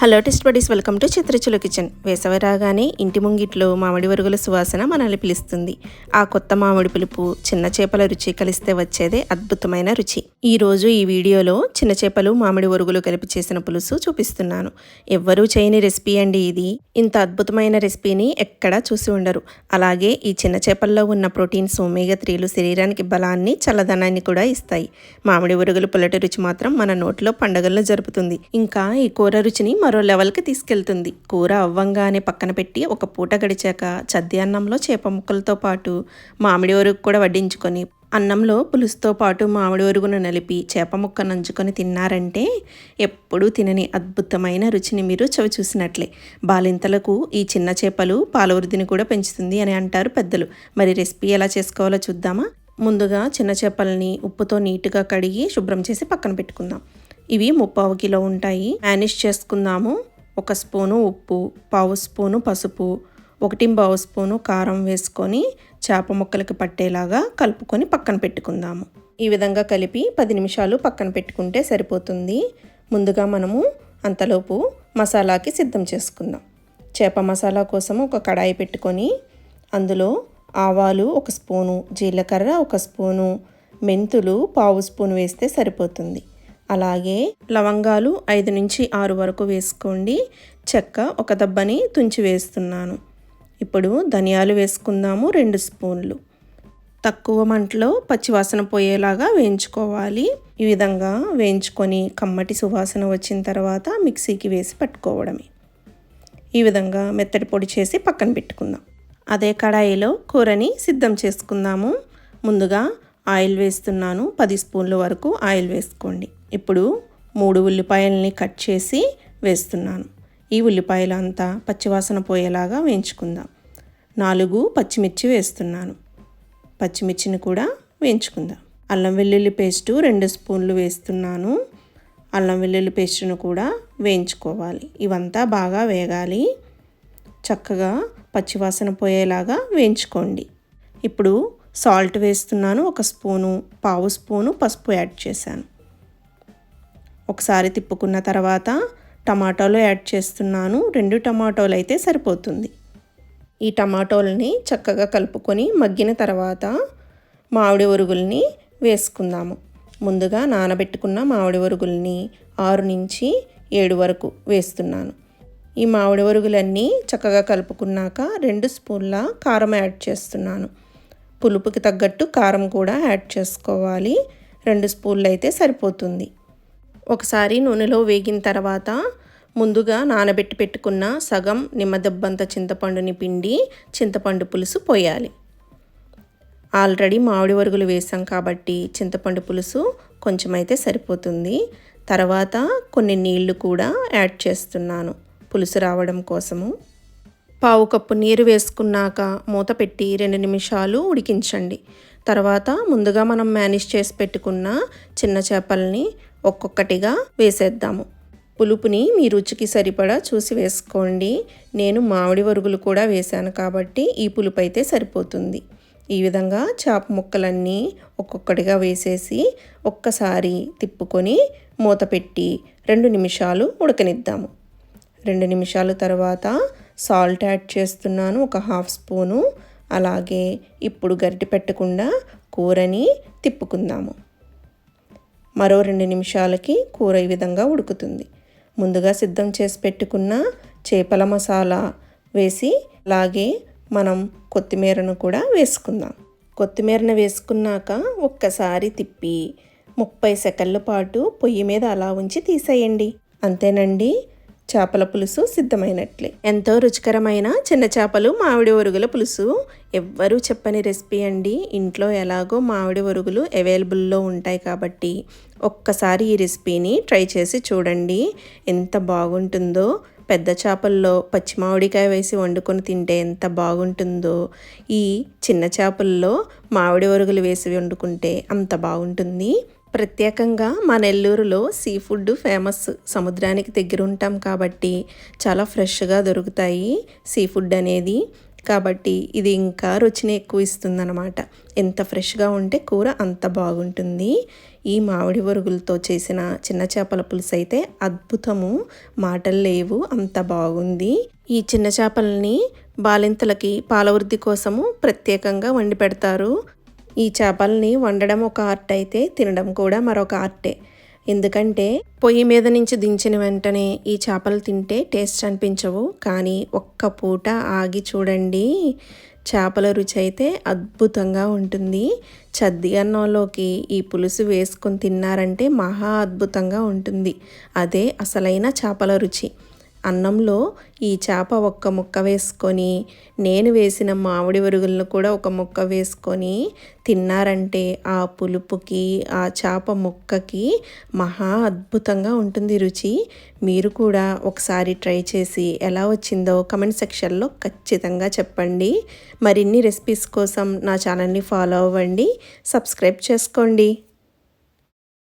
Hello test buddies welcome to చిత్రచుల kitchen. వేసవి రాగానే ఇంటి ముంగిట్లో మామిడి వరుగుల సువాసన మనల్ని పిలుస్తుంది. ఆ కొత్త మామిడి పులుపు చిన్న చేపల రుచి కలిస్తే వచ్చేదే అద్భుతమైన రుచి. ఈ రోజు ఈ వీడియోలో చిన్న చేపలు మామిడి వరుగులు కలిపి చేసిన పులుసు చూపిస్తున్నాను. ఎవ్వరూ చేయని రెసిపీ అండి ఇది. ఇంత అద్భుతమైన రెసిపీని ఎక్కడా చూసి ఉండరు. అలాగే ఈ చిన్న చేపల్లో ఉన్న ప్రోటీన్స్ ఒమేగా త్రీలు శరీరానికి బలాన్ని చల్లదనాన్ని కూడా ఇస్తాయి. మామిడి వరుగులు పుల్లటి రుచి మాత్రం మన నోట్లో పండగల్లో జరుపుతుంది. ఇంకా ఈ కూర రుచిని మరో లెవెల్కి తీసుకెళ్తుంది. కూర అవ్వంగానే పక్కన పెట్టి ఒక పూట గడిచాక చద్ది అన్నంలో చేప ముక్కలతో పాటు మామిడి ఒరుగు కూడా వడ్డించుకొని అన్నంలో పులుసుతో పాటు మామిడి ఒరుగును నలిపి చేప ముక్క నంచుకొని తిన్నారంటే ఎప్పుడూ తినని అద్భుతమైన రుచిని మీరు చవి చూసినట్లే బాలింతలకు ఈ చిన్న చేపలు పాలవృద్ధిని కూడా పెంచుతుంది అని అంటారు పెద్దలు. మరి రెసిపీ ఎలా చేసుకోవాలో చూద్దామా? ముందుగా చిన్న చేపల్ని ఉప్పుతో నీట్గా కడిగి శుభ్రం చేసి పక్కన పెట్టుకుందాం. ఇవి ముప్పావు కిలో ఉంటాయి. మేనేజ్ చేసుకుందాము. ఒక స్పూను ఉప్పు పావు స్పూను పసుపు ఒకటి పావు స్పూను కారం వేసుకొని చేప ముక్కలకి పట్టేలాగా కలుపుకొని పక్కన పెట్టుకుందాము. ఈ విధంగా కలిపి పది నిమిషాలు పక్కన పెట్టుకుంటే సరిపోతుంది. ముందుగా మనము అంతలోపు మసాలాకి సిద్ధం చేసుకుందాం. చేప మసాలా కోసం ఒక కడాయి పెట్టుకొని అందులో ఆవాలు ఒక స్పూను జీలకర్ర ఒక స్పూను మెంతులు పావు స్పూన్ వేస్తే సరిపోతుంది. అలాగే లవంగాలు ఐదు నుంచి ఆరు వరకు వేసుకోండి. చెక్క ఒక దబ్బని తుంచి వేస్తున్నాను. ఇప్పుడు ధనియాలు వేసుకుందాము రెండు స్పూన్లు. తక్కువ మంటలో పచ్చివాసన పోయేలాగా వేయించుకోవాలి. ఈ విధంగా వేయించుకొని కమ్మటి సువాసన వచ్చిన తర్వాత మిక్సీకి వేసి పట్టుకోవడమే. ఈ విధంగా మెత్తడి పొడి చేసి పక్కన పెట్టుకుందాం. అదే కడాయిలో కూరని సిద్ధం చేసుకుందాము. ముందుగా ఆయిల్ వేస్తున్నాను. పది స్పూన్ల వరకు ఆయిల్ వేసుకోండి. ఇప్పుడు మూడు ఉల్లిపాయల్ని కట్ చేసి వేస్తున్నాను. ఈ ఉల్లిపాయలు అంతా పచ్చివాసన పోయేలాగా వేయించుకుందాం. నాలుగు పచ్చిమిర్చి వేస్తున్నాను. పచ్చిమిర్చిని కూడా వేయించుకుందాం. అల్లం వెల్లుల్లి పేస్టు రెండు స్పూన్లు వేస్తున్నాను. అల్లం వెల్లుల్లి పేస్టును కూడా వేయించుకోవాలి. ఇవంతా బాగా వేగాలి. చక్కగా పచ్చివాసన పోయేలాగా వేయించుకోండి. ఇప్పుడు సాల్ట్ వేస్తున్నాను. ఒక స్పూను పావు స్పూను పసుపు యాడ్ చేశాను. ఒకసారి తిప్పుకున్న తర్వాత టమాటోలు యాడ్ చేస్తున్నాను. రెండు టమాటోలు అయితే సరిపోతుంది. ఈ టమాటోలని చక్కగా కలుపుకొని మగ్గిన తర్వాత మామిడి ఒరుగుల్ని వేసుకుందాము. ముందుగా నానబెట్టుకున్న మామిడి ఒరుగుల్ని ఆరు నుంచి ఏడు వరకు వేస్తున్నాను. ఈ మామిడి ఒరుగులన్నీ చక్కగా కలుపుకున్నాక రెండు స్పూన్ల కారం యాడ్ చేస్తున్నాను. పులుపుకి తగ్గట్టు కారం కూడా యాడ్ చేసుకోవాలి. రెండు స్పూన్లు అయితే సరిపోతుంది. ఒకసారి నూనెలో వేగిన తర్వాత ముందుగా నానబెట్టి పెట్టుకున్న సగం నిమ్మదబ్బంత చింతపండుని పిండి చింతపండు పులుసు పోయాలి. ఆల్రెడీ మామిడి వరుగులు వేసాం కాబట్టి చింతపండు పులుసు కొంచెం అయితే సరిపోతుంది. తర్వాత కొన్ని నీళ్ళు కూడా యాడ్ చేస్తున్నాను పులుసు రావడం కోసము. పావు కప్పు నీరు వేసుకున్నాక మూత పెట్టి రెండు నిమిషాలు ఉడికించండి. తర్వాత ముందుగా మనం మేనేజ్ చేసి పెట్టుకున్న చిన్న చేపల్ని ఒక్కొక్కటిగా వేసేద్దాము. పులుపుని మీ రుచికి సరిపడా చూసి వేసుకోండి. నేను మామిడి వరుగులు కూడా వేశాను కాబట్టి ఈ పులుపు అయితే సరిపోతుంది. ఈ విధంగా చేప ముక్కలన్నీ ఒక్కొక్కటిగా వేసేసి ఒక్కసారి తిప్పుకొని మూత పెట్టి రెండు నిమిషాలు ఉడకనిద్దాము. రెండు నిమిషాల తర్వాత సాల్ట్ యాడ్ చేస్తున్నాను ఒక హాఫ్ స్పూను. అలాగే ఇప్పుడు గరిటె పెట్టకుండా కూరని తిప్పుకుందాము. మరో రెండు నిమిషాలకి కూర ఈ విధంగా ఉడుకుతుంది. ముందుగా సిద్ధం చేసి పెట్టుకున్న చేపల మసాలా వేసి అలాగే మనం కొత్తిమీరను కూడా వేసుకుందాం. కొత్తిమీరను వేసుకున్నాక ఒక్కసారి తిప్పి ముప్పై సెకండ్ల పాటు పొయ్యి మీద అలా ఉంచి తీసేయండి. అంతేనండి. చేపల పులుసు సిద్ధమైనట్లే. ఎంతో రుచికరమైన చిన్న చేపలు మామిడి ఒరుగుల పులుసు. ఎవ్వరూ చెప్పని రెసిపీ అండి. ఇంట్లో ఎలాగో మామిడి ఒరుగులు అవైలబుల్లో ఉంటాయి కాబట్టి ఒక్కసారి ఈ రెసిపీని ట్రై చేసి చూడండి. ఎంత బాగుంటుందో. పెద్ద చేపల్లో పచ్చి మామిడికాయ వేసి వండుకొని తింటే ఎంత బాగుంటుందో. ఈ చిన్న చేపల్లో మామిడి ఒరుగులు వేసి వండుకుంటే అంత బాగుంటుంది. ప్రత్యేకంగా మా నెల్లూరులో సీ ఫుడ్ ఫేమస్ సముద్రానికి దగ్గర ఉంటాం కాబట్టి చాలా ఫ్రెష్గా దొరుకుతాయి సీ ఫుడ్ అనేది. కాబట్టి ఇది ఇంకా రుచిని ఎక్కువ ఇస్తుందన్నమాట. ఎంత ఫ్రెష్గా ఉంటే కూర అంత బాగుంటుంది. ఈ మామిడి వరుగులతో చేసిన చిన్న చేపల పులుసు అయితే అద్భుతము. మాటలు లేవు అంత బాగుంది. ఈ చిన్న చేపలని బాలింతలకి పాలవృద్ధి కోసము ప్రత్యేకంగా వండి పెడతారు. ఈ చేపల్ని వండడం ఒక ఆర్ట్ అయితే తినడం కూడా మరొక ఆర్టే. ఎందుకంటే పొయ్యి మీద నుంచి దించిన వెంటనే ఈ చేపలు తింటే టేస్ట్ అనిపించవు. కానీ ఒక్క పూట ఆగి చూడండి చేపల రుచి అయితే అద్భుతంగా ఉంటుంది. చద్ది అన్నంలోకి ఈ పులుసు వేసుకొని తిన్నారంటే మహా అద్భుతంగా ఉంటుంది. అదే అసలైన చేపల రుచి. అన్నంలో ఈ చేప ఒక్క ముక్క వేసుకొని నేను వేసిన మామిడి వరుగులను కూడా ఒక ముక్క వేసుకొని తిన్నారంటే ఆ పులుపుకి ఆ చేప ముక్కకి మహా అద్భుతంగా ఉంటుంది రుచి. మీరు కూడా ఒకసారి ట్రై చేసి ఎలా వచ్చిందో కమెంట్ సెక్షన్లో ఖచ్చితంగా చెప్పండి. మరిన్ని రెసిపీస్ కోసం నా ఛానల్ని ఫాలో అవ్వండి. సబ్స్క్రైబ్ చేసుకోండి.